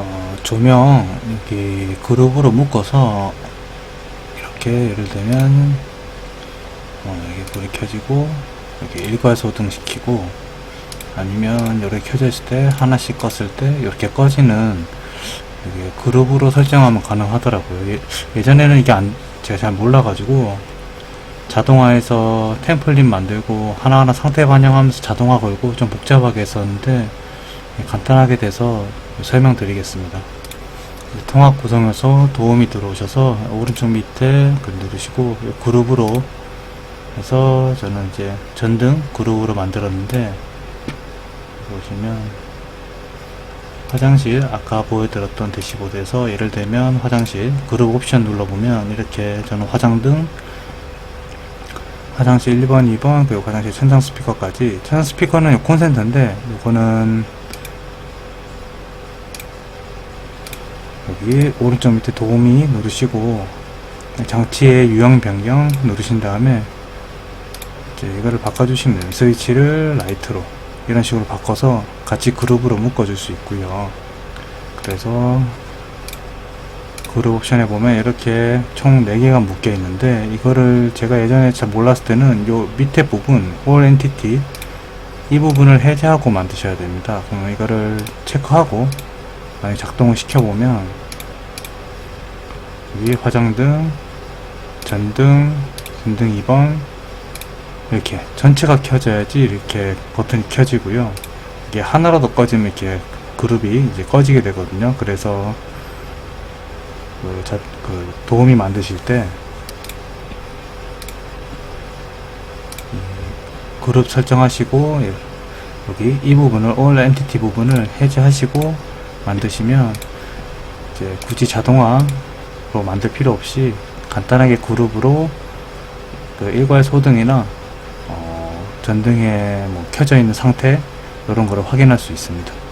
어, 조명 여기 그룹으로 묶어서 이렇게 예를 들면 어, 여기 불이 켜지고 여기 일괄 소등 시키고 아니면 이렇게 켜져 있을 때 하나씩 껐을 때 이렇게 꺼지는 이게 그룹으로 설정하면 가능하더라고요. 예, 예전에는 이게 안, 제가 잘 몰라가지고 자동화해서 템플릿 만들고 하나하나 상태 반영하면서 자동화 걸고 좀 복잡하게 했었는데 예, 간단하게 돼서 설명드리겠습니다. 통합 구성에서 도움이 들어오셔서 오른쪽 밑에 그 누르시고 그룹으로 해서 저는 이제 전등 그룹으로 만들었는데 보시면 화장실 아까 보여드렸던 대시보드에서 예를 들면 화장실 그룹 옵션 눌러보면 이렇게 저는 화장등 화장실 1번 2번 그리고 화장실 천장 스피커까지 천장 스피커는 요 콘센트인데 요거는 여기 오른쪽 밑에 도우미 누르시고 장치의 유형 변경 누르신 다음에 이제 이거를 바꿔주시면. 스위치를 라이트로 이런 식으로 바꿔서 같이 그룹으로 묶어줄 수 있고요. 그래서 그룹 옵션에 보면 이렇게 총 4개가 묶여 있는데 이거를 제가 예전에 잘 몰랐을 때는 요 밑에 부분 All Entity 이 부분을 해제하고 만드셔야 됩니다. 그럼 이거를 체크하고 만약 작동을 시켜보면 위에 화장등, 전등, 전등 2번 이렇게 전체가 켜져야지 이렇게 버튼이 켜지고요. 이게 하나라도 꺼지면 이렇게 그룹이 이제 꺼지게 되거든요. 그래서 그, 자, 그 도우미 만드실 때이 그룹 설정하시고 예, 여기 이 부분을 all entity 부분을 해제하시고 만드시면 이제 굳이 자동화 로 만들 필요 없이 간단하게 그룹으로 그 일괄 소등이나 어, 전등에 뭐 켜져 있는 상태 이런 거를 확인할 수 있습니다.